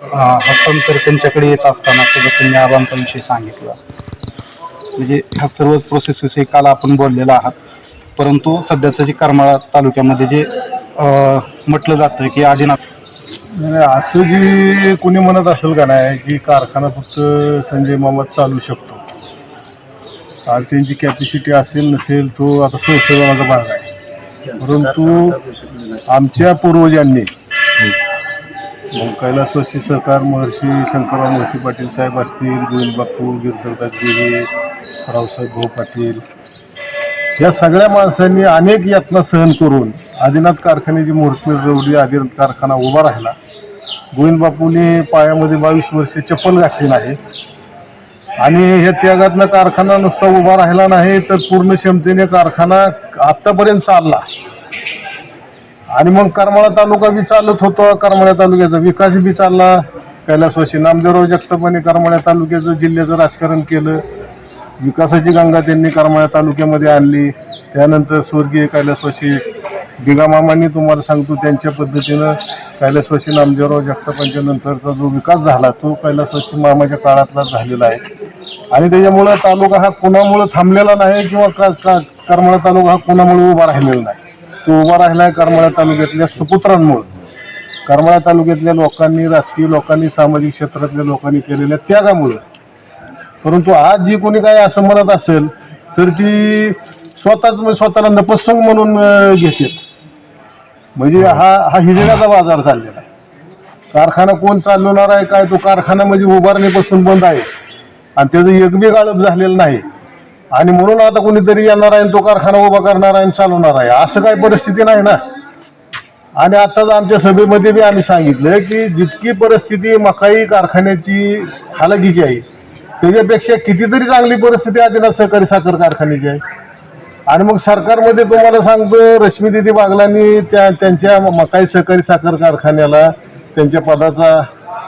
हस्तांतर त्यांच्याकडे येत असताना सुद्धा त्यांनी आबांचा विषय सांगितला. म्हणजे ह्या सर्व प्रोसेस विषयी काल आपण बोललेला आहात. परंतु सध्याचं जे करमाळा तालुक्यामध्ये जे म्हटलं जातं की आदिनाथ असं जी कोणी म्हणत असेल का नाही की कारखाना फक्त संजय मामा चालू शकतो. आणि त्यांची कॅपॅसिटी असेल नसेल तो आता संशोधनाचा भाग आहे. परंतु आमच्या पूर्वजांनी मग कैलासवासी सहकार महर्षी शंकरराव मोहिते पाटील साहेब असतील गोविंद बापू गिरधरदास देवी रावसाहेब भाऊ पाटील. या सगळ्या माणसांनी अनेक यातना सहन करून आदिनाथ कारखान्याची मूर्ती जोडली आदिनाथ कारखाना उभा राहिला. गोविंद बापूने पायामध्ये बावीस वर्षे चप्पल घातली नाही. आणि हे त्यागातनं कारखाना नुसता उभा राहिला नाही तर पूर्ण क्षमतेने कारखाना आत्तापर्यंत चालला. आणि मग करमाळा तालुका बी चालत होतो. करमाळा तालुक्याचा विकास बी चालला. कैलासवासी नामदेवराव जगतापाने करमाळा तालुक्याचं जिल्ह्याचं राजकारण केलं. विकासाची गंगा त्यांनी करमाळा तालुक्यामध्ये आणली. त्यानंतर स्वर्गीय कैलासवासी बिगामामांनी तुम्हाला सांगतो त्यांच्या पद्धतीनं कैलासवासी नामदेवराव जगतापांच्या नंतरचा जो विकास झाला तो कैलासवासी मामाच्या काळातला झालेला आहे. आणि त्याच्यामुळं तालुका हा कुणामुळं थांबलेला नाही किंवा का करमाळा तालुका हा कोणामुळे उभा राहिलेला नाही. तो उभा राहिला आहे करमाळा तालुक्यातल्या सुपुत्रांमुळं. करमाळा तालुक्यातल्या लोकांनी राजकीय लोकांनी सामाजिक क्षेत्रातल्या लोकांनी केलेल्या त्यागामुळं. परंतु आज जी कोणी काय असं म्हणत असेल तर ती स्वतःच म्हणजे स्वतःला नपसंग म्हणून घेते. म्हणजे हा हा हिजड्याचा बाजार चाललेला आहे. कारखाना कोण चालवणार आहे काय तो कारखाना म्हणजे उभारणीपासून बंद आहे. आणि त्याचं एकबी गाळप झालेलं नाही. आणि म्हणून आता कोणीतरी येणार आहे आणि तो कारखाना उभा करणार आहे आणि चालवणार आहे. असं काही परिस्थिती नाही ना. आणि आताच आमच्या सभेमध्ये बी आम्ही सांगितलं की जितकी परिस्थिती मकाई कारखान्याची हालकीची आहे त्याच्यापेक्षा कितीतरी चांगली परिस्थिती आदिनाथ सहकारी साखर कारखान्याची आहे. आणि मग सरकारमध्ये तुम्हाला सांगतो रश्मी दिदी बागलांनी त्या त्यांच्या मकाई सहकारी साखर कारखान्याला त्यांच्या पदाचा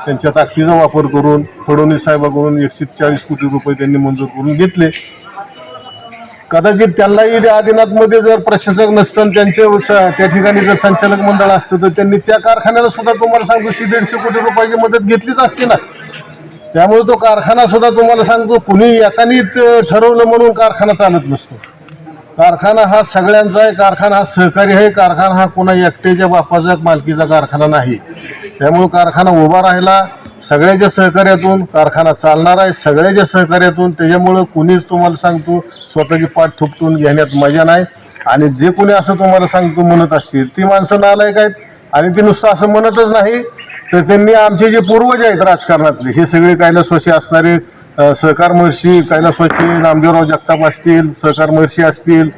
त्यांच्या ताकदीचा वापर करून फडणवीस साहेबाकडून एकशे चाळीस कोटी रुपये त्यांनी मंजूर करून घेतले. कदाचित त्यांनाही आदिनाथमध्ये जर प्रशासक नसतं त्यांचे त्या ठिकाणी जर संचालक मंडळ असतं तर त्यांनी त्या कारखान्याला सुद्धा तुम्हाला सांगतो शी दीडशे कोटी रुपयाची मदत घेतलीच असते ना. त्यामुळे तो कारखाना सुद्धा तुम्हाला सांगतो कुणी एकाने ठरवलं म्हणून कारखाना चालत नसतो. कारखाना हा सगळ्यांचा आहे कारखाना हा सहकारी आहे कारखाना हा कोणा एकट्याच्या बापाचा मालकीचा कारखाना नाही. त्यामुळे कारखाना उभा राहिला सगळ्याच्या सहकार्यातून कारखाना चालणार आहे सगळ्याच्या सहकार्यातून. त्याच्यामुळं कुणीच तुम्हाला सांगतो स्वतःची पाठ थुपटून घेण्यात मजा नाही. आणि जे कोणी असं तुम्हाला सांगतो म्हणत असतील ती माणसं नालायक आहेत. आणि ती नुसतं असं म्हणतच नाही. तर त्यांनी आमचे जे पूर्वज आहेत राजकारणातले हे सगळे कैलासवासी असणारे सहकार महर्षी कैलासवासी नामदेवराव जगताप असतील सहकार महर्षी असतील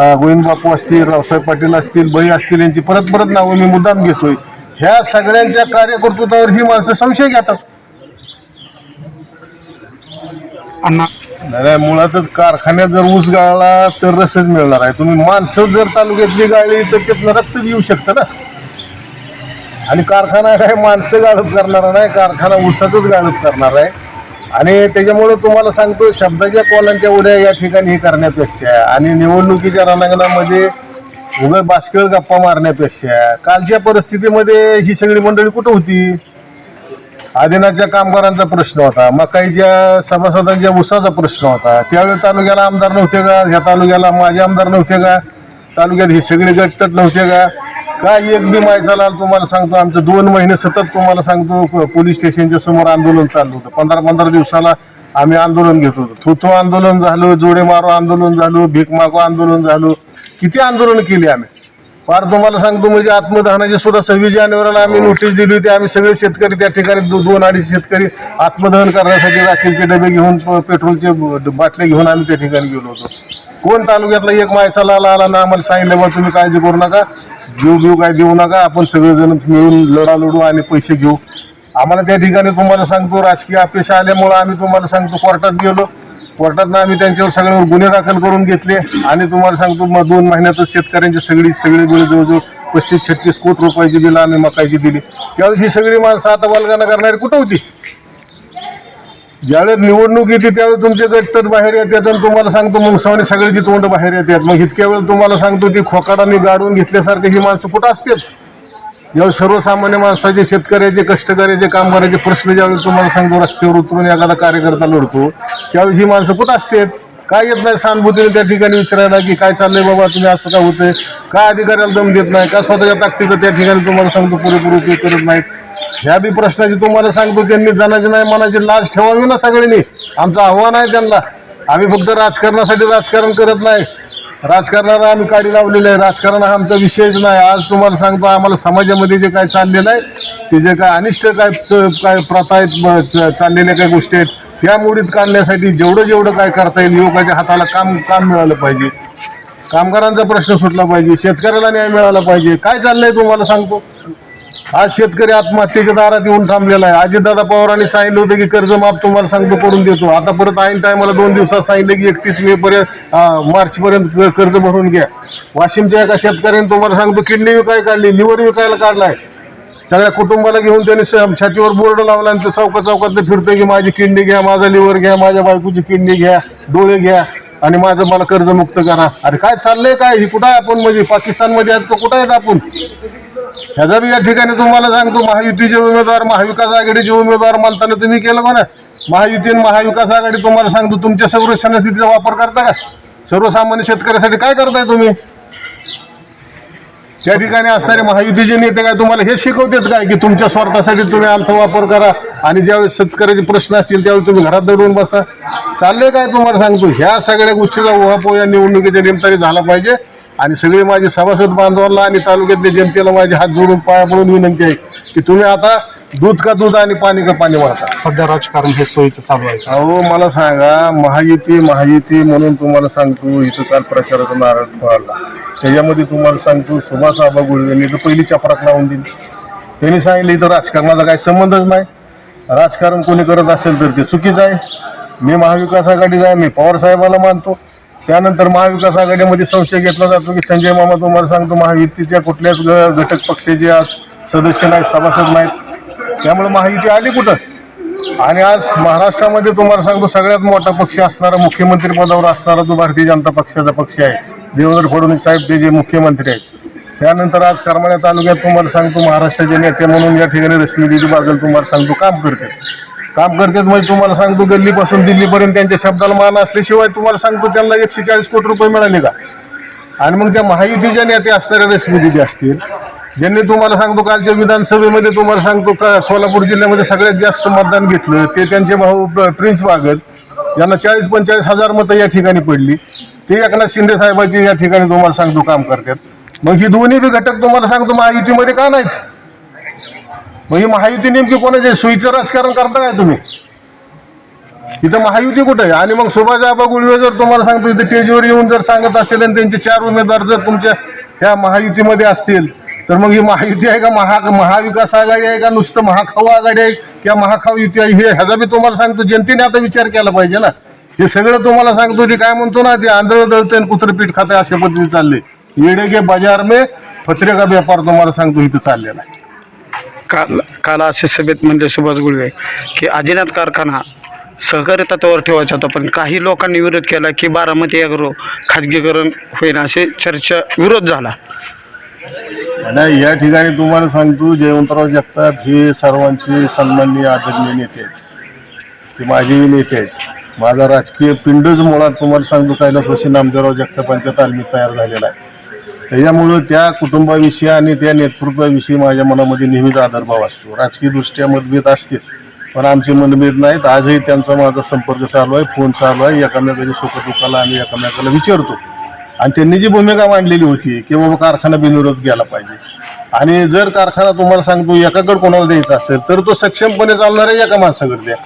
गोविंद बापू असतील रावसाहेब पाटील असतील बळी असतील यांची परत परत नावं मी मुद्दाम घेतोय. ह्या सगळ्यांच्या कार्यकर्तृत्वावर ही माणसं संशय घेतात. अण्णा. नाही मुळातच कारखान्यात जर ऊस गाळला तर रसच मिळणार आहे. तुम्ही माणसं जर तालुक्यातली गाळली तर त्यातनं रक्त येऊ शकतं ना? आणि कारखाना काय माणसं गाळप करणारा नाही कारखाना ऊसातच गाळप करणार आहे. आणि त्याच्यामुळे तुम्हाला सांगतो शब्दाच्या कोलांच्या उड्या या ठिकाणी हे करण्यापेक्षा आणि निवडणुकीच्या रणांगणामध्ये उगा बाष्कळ गप्पा मारण्यापेक्षा कालच्या परिस्थितीमध्ये ही सगळी मंडळी कुठं होती? आदिनाथच्या कामगारांचा प्रश्न होता मकाईच्या सभासदांच्या उसाचा प्रश्न होता. त्यावेळी तालुक्याला आमदार नव्हते का? ह्या तालुक्याला माझे आमदार नव्हते का? तालुक्यात हे सगळे गटतट नव्हते का? काय एक बी मायचा तुम्हाला सांगतो. आमचं दोन महिने सतत तुम्हाला सांगतो. पोलीस स्टेशनच्या समोर आंदोलन चालू होतं. पंधरा पंधरा दिवसाला आम्ही आंदोलन घेत होतो. थुथू आंदोलन झालं जोडे मारो आंदोलन झालं भीक मागो आंदोलन झालं. किती आंदोलन केली आम्ही? फार तुम्हाला सांगतो म्हणजे आत्मदहनाची सुद्धा सव्वीस जानेवारीला आम्ही नोटीस दिली होती. आम्ही सगळे शेतकरी त्या ठिकाणी दोन अडीच शेतकरी आत्मदहन करण्यासाठी राखेलचे डबे घेऊन प- पेट्रोलचे ब- बाटल्या घेऊन आम्ही त्या ठिकाणी गेलो होतो. कोण तालुक्यातला एक माणसाला लाला आला ना आम्हाला सांगितलं बा तुम्ही काळजी करू नका. जीव घेऊ काय देऊ नका. आपण सगळेजण मिळून लढा लढू आणि पैसे घेऊ. आम्हाला त्या ठिकाणी तुम्हाला सांगतो राजकीय अपेक्षा आल्यामुळं आम्ही तुम्हाला सांगतो कोर्टात गेलो. कोर्टातनं आम्ही त्यांच्यावर सगळ्यावर गुन्हे दाखल करून घेतले. आणि तुम्हाला सांगतो मग दोन महिन्यातच शेतकऱ्यांची सगळी सगळी बिलं जवळजवळ पस्तीस छत्तीस कोटी रुपयाची बिलं आम्ही मकायची दिली. त्यावेळेस ही सगळी माणसं आता वल्गना करणारी कुठं होती? ज्यावेळेस निवडणूक येते त्यावेळेस तुमचे गटतट बाहेर येतात आणि तुम्हाला सांगतो मुंगसावणी सगळ्याची तोंड बाहेर येतात. मग इतक्या वेळ तुम्हाला सांगतो ती खोकाडाने गाडून घेतल्यासारखं ही माणसं कुठं असतात जेव्हा सर्वसामान्य माणसाचे शेतकऱ्याचे कष्टकऱ्याचे कामगाराचे प्रश्न ज्यावेळी तुम्हाला सांगतो रस्त्यावर उतरून एखादा कार्यकर्ता लढतो त्यावेळी ही माणसं कुठं असतात? काय येत नाही सहानुभूतीने त्या ठिकाणी विचारायला की काय चाललंय बाबा तुम्ही असं का होतंय? काय अधिकाऱ्याला दम देत नाही? का स्वतःच्या ताकदीचं त्या ठिकाणी तुम्हाला सांगतो पुरेपूर उपयोग करत नाहीत? ह्या बी प्रश्नाची तुम्हाला सांगतो त्यांनी जनाची नाही मनाची लाज ठेवावी ना सगळ्यांनी. आमचं आव्हान आहे त्यांना. आम्ही फक्त राजकारणासाठी राजकारण करत नाही. राजकारणाला आम्ही काडी लावलेलं आहे. राजकारण हा आमचा विषयच नाही. आज तुम्हाला सांगतो आम्हाला समाजामध्ये जे काय चाललेलं आहे ते जे काय अनिष्ट काय काय प्रथा आहेत चाललेल्या काही गोष्टी आहेत त्या मुडीत काढण्यासाठी जेवढं जेवढं काय करता येईल युवकाच्या हाताला काम काम मिळालं पाहिजे. कामगारांचा प्रश्न सुटला पाहिजे. शेतकऱ्याला न्याय मिळाला पाहिजे. काय चाललंय तुम्हाला सांगतो? आज शेतकरी आत्महत्येच्या दारात येऊन थांबलेला आहे. अजितदादा पवारांनी सांगितलं होतं की कर्ज माफ तुम्हाला सांगतो करून देतो. आता परत ऐन टायमाला दोन दिवसात सांगितलं की एकतीस मे पर्यंत मार्च पर्यंत कर्ज भरून घ्या. वाशिमच्या एका शेतकऱ्याने तुम्हाला सांगतो किडनी विकाय काढली लिव्हर विकायला काढलाय. सगळ्या कुटुंबाला घेऊन त्यांनी छातीवर बोर्ड लावला आणि तो चौका चौकात फिरतोय की माझी किडनी घ्या माझा लिव्हर घ्या माझ्या बायकोची किडनी घ्या डोळे घ्या आणि माझं मला कर्जमुक्त करा. अरे काय चाललंय काय? ही कुठं आहे आपण? म्हणजे पाकिस्तानमध्ये आहेत तर कुठं आहेत आपण? ह्याचा बी या ठिकाणी तुम्हाला सांगतो महायुतीचे उमेदवार महाविकास आघाडीचे उमेदवार म्हणताना तुम्ही केलं का महायुती आणि महाविकास आघाडी तुम्हाला सांगतो तुमच्या संरक्षण स्थितीचा वापर करता का? सर्वसामान्य शेतकऱ्यासाठी काय करताय तुम्ही? त्या ठिकाणी असणारे महायुतीचे नेते काय तुम्हाला हे शिकवतात काय की तुमच्या स्वार्थासाठी तुम्ही आमचा वापर करा आणि ज्यावेळेस शेतकऱ्याचे प्रश्न असतील त्यावेळी तुम्ही घरात दडवून बसा. चाललंय काय तुम्हाला सांगतो ह्या सगळ्या गोष्टीचा उहापोह या निवडणुकीच्या निमताने झाला पाहिजे. आणि सगळे माझे सभासद बांधवांना आणि तालुक्यातल्या जनतेला माझे हात जोडून पाया पडून विनंती आहे की तुम्ही आता दूध का दूध आणि पाणी का पाणी वाढता. सध्या राजकारण हे सोयीचं चालू आहे. अहो मला सांगा महायुती महायुती म्हणून तुम्हाला सांगतो इथं काल प्रचाराचा नारळ पडला त्याच्यामध्ये तुम्हाला सांगतो सुभाष आबा गुळवेंनी तर पहिली चपराक लावून दिली. त्यांनी सांगितलं इथं राजकारणाचा काही संबंधच नाही. राजकारण कोणी करत असेल तर ते चुकीचं आहे. मी महाविकास आघाडीचा आहे मी पवार साहेबाला मानतो. त्यानंतर महाविकास आघाडीमध्ये संशय घेतला जातो की संजय मामा तुम्हाला सांगतो महायुतीच्या कुठल्याच घटक पक्षाचे आज सदस्य नाहीत सभासद नाहीत. त्यामुळे महायुती आली कुठं? आणि आज महाराष्ट्रामध्ये तुम्हाला सांगतो सगळ्यात मोठा पक्ष असणारा मुख्यमंत्री पदावर असणारा जो भारतीय जनता पक्षाचा पक्ष आहे देवेंद्र फडणवीस साहेब ते जे मुख्यमंत्री आहेत. त्यानंतर आज करमाळ्या तालुक्यात तुम्हाला सांगतो महाराष्ट्राचे नेते म्हणून या ठिकाणी रश्मी दिदी बागल तुम्हाला सांगतो काम करते काम करतात म्हणजे तुम्हाला सांगतो गल्लीपासून दिल्लीपर्यंत त्यांच्या शब्दाला मान असल्याशिवाय तुम्हाला सांगतो त्यांना एकशे चाळीस कोटी रुपये मिळाले का? आणि मग त्या महायुतीच्या नेते असणाऱ्या रश्मी दिदी असतील ज्यांनी तुम्हाला सांगतो कालच्या विधानसभेमध्ये तुम्हाला सांगतो का सोलापूर जिल्ह्यामध्ये सगळ्यात जास्त मतदान घेतलं ते त्यांचे भाऊ प्रिन्स भागत यांना चाळीस पंचेचाळीस हजार मतं या ठिकाणी पडली. ते एकनाथ शिंदे साहेबांची या ठिकाणी तुम्हाला सांगतो काम करतात. मग ही दोन्ही बी घटक तुम्हाला सांगतो महायुतीमध्ये का नाहीत? मग ही महायुती नेमकी कोणाचे सुईचं राजकारण करता काय तुम्ही? इथं महायुती कुठे आहे? आणि मग सुभाषा गुळवे जर तुम्हाला सांगतो इथे टेजवर येऊन जर सांगत असेल आणि त्यांचे चार उमेदवार जर तुमच्या ह्या महायुतीमध्ये असतील तर मग ही महायुती आहे का? महा महाविकास आघाडी आहे का? नुसतं महाखाऊ आघाडी आहे? किंवा महाखाऊ युती आहे? हे ह्याचा बी तुम्हाला सांगतो जनतेने आता विचार केला पाहिजे ना. हे सगळं तुम्हाला सांगतो ते काय म्हणतो ना ते आंधळ दळते आणि कुत्रपीठ खाते अशा पद्धतीने चालले येडे गे बाजार मे फत्रे का व्यापार तुम्हाला सांगतो इथं चाललेला आहे. काल काल असे सभेत म्हणले सुभाष गुळवे की आदिनाथ कारखाना सहकारी तत्वावर ठेवायचा होता पण काही लोकांनी विरोध केला की बारामती अग्रो खाजगीकरण होईल असे चर्चा विरोध झाला. नाही या ठिकाणी तुम्हाला सांगतो जयवंतराव जगताप हे सर्वांचे सन्माननीय आदरणीय नेते आहेत. ते माझेही नेते आहेत. माझा राजकीय पिंडच मुळात तुम्हाला सांगतो कैलासवासी नामदेवराव जगतापांच्या तालमीत तयार झालेला आहे. त्याच्यामुळं त्या कुटुंबाविषयी आणि त्या नेतृत्वाविषयी माझ्या मनामध्ये नेहमीच आदरभाव असतो. राजकीयदृष्ट्या मतभेद असतील पण आमचे मनभेद नाहीत. आजही त्यांचा माझा संपर्क चालू आहे फोन चालू आहे. एकामेकाच्या सुखदुःखाला आम्ही एकामेकाला विचारतो. आणि त्यांनी जी भूमिका मांडलेली होती की बाबा कारखाना बिनविरोध गेला पाहिजे. आणि जर कारखाना तुम्हाला सांगतो एकाकडे कोणाला द्यायचा असेल तर तो सक्षमपणे चालणाऱ्या एका माणसाकडे द्या.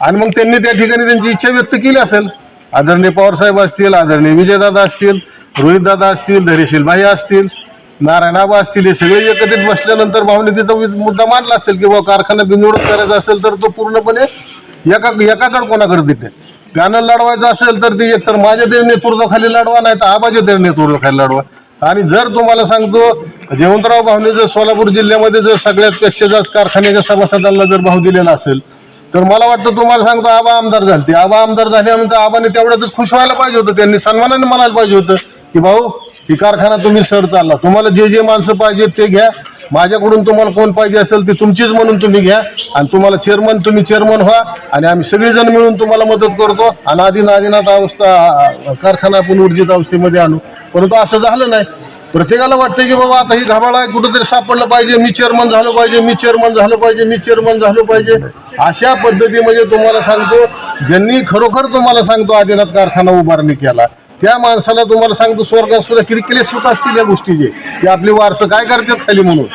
आणि मग त्यांनी त्या ठिकाणी त्यांची इच्छा व्यक्त केली असेल. आदरणीय पवारसाहेब असतील आदरणीय विजयदादा असतील रोहितदादा असतील धैर्यशीलबाई असतील नारायणाबा असतील हे सगळे एकत्रित बसल्यानंतर भावने तिथं वि- मुद्दा मांडला असेल की बाबा कारखाना बिनविरोध करायचा असेल तर तो पूर्णपणे एका एकाकडे कोणाकडे देते? पॅनल लढवायचं असेल तर ते एकतर माझ्या ते नेतृत्वाखाली लढवा नाही तर आबाच्या ते नेतृत्वाखाली लढवा. आणि जर तुम्हाला सांगतो जयवंतराव भावने जर सोलापूर जिल्ह्यामध्ये जर सगळ्यात पेक्षा जास्त कारखान्याच्या सभासदांना जर भाव दिलेला असेल तर मला वाटतं तुम्हाला सांगतो आबा आमदार झाले आबा आमदार झाल्यानंतर आबाने तेवढ्यातच खुश व्हायला पाहिजे होतं त्यांनी सन्मानाने म्हणायला पाहिजे होतं. की भाऊ ही कारखाना तुम्ही सर चालला. तुम्हाला जे जे माणसं पाहिजे ते घ्या. माझ्याकडून तुम्हाला कोण पाहिजे असेल ते तुमचीच म्हणून तुम्ही घ्या. आणि तुम्हाला चेअरमन तुम्ही चेअरमन व्हा. आणि आम्ही सगळेजण मिळून तुम्हाला मदत करतो. आणि आधी आदिनाथ अवस्था कारखाना आपण ऊर्जित अवस्थेमध्ये आणू. परंतु असं झालं नाही. प्रत्येकाला वाटतं की बाबा आता ही घाबाळा आहे, कुठंतरी सापडलं पाहिजे. मी चेअरमन झालं पाहिजे मी चेअरमन झालं पाहिजे मी चेअरमन झालं पाहिजे. अशा पद्धतीमध्ये तुम्हाला सांगतो ज्यांनी खरोखर तुम्हाला सांगतो आदिनाथ कारखाना उभारणी केला. त्या माणसाला तुम्हाला सांगतो स्वर्गात सुद्धा किती क्लेश होत असतील या गोष्टीचे. की आपली वारसं काय करतात खाली म्हणून?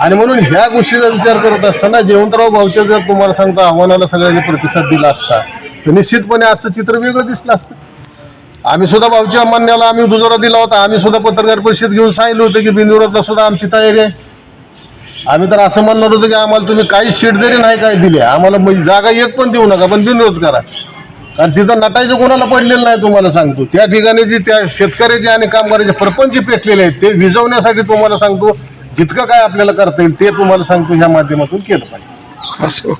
आणि म्हणून ह्या गोष्टीचा विचार करत असताना जयवंतराव भाऊच्या जर तुम्हाला सांगतो आव्हानाला सगळ्यांनी प्रतिसाद दिला असता तर निश्चितपणे आजचं चित्र वेगळं दिसलं असतं. आम्ही सुद्धा भाऊच्या मान्याला आम्ही दुजोरा दिला होता. आम्ही सुद्धा पत्रकार परिषद घेऊन सांगितलं होतं की बिंदुरातला सुद्धा आमची तयारी आहे. आम्ही तर असं म्हणणार होतो की आम्हाला तुम्ही काही सीट जरी नाही काय दिले आम्हाला म्हणजे जागा एक पण देऊ नका पण बिनविरोध करा कारण तिथं नटायचं कोणाला पडलेलं नाही तुम्हाला सांगतो. त्या ठिकाणी जी त्या शेतकऱ्याचे आणि कामगाराचे प्रपंच पेटलेले आहेत ते विजवण्यासाठी तुम्हाला सांगतो जितकं काय आपल्याला करता येईल ते तुम्हाला सांगतो ह्या माध्यमातून केलं पाहिजे.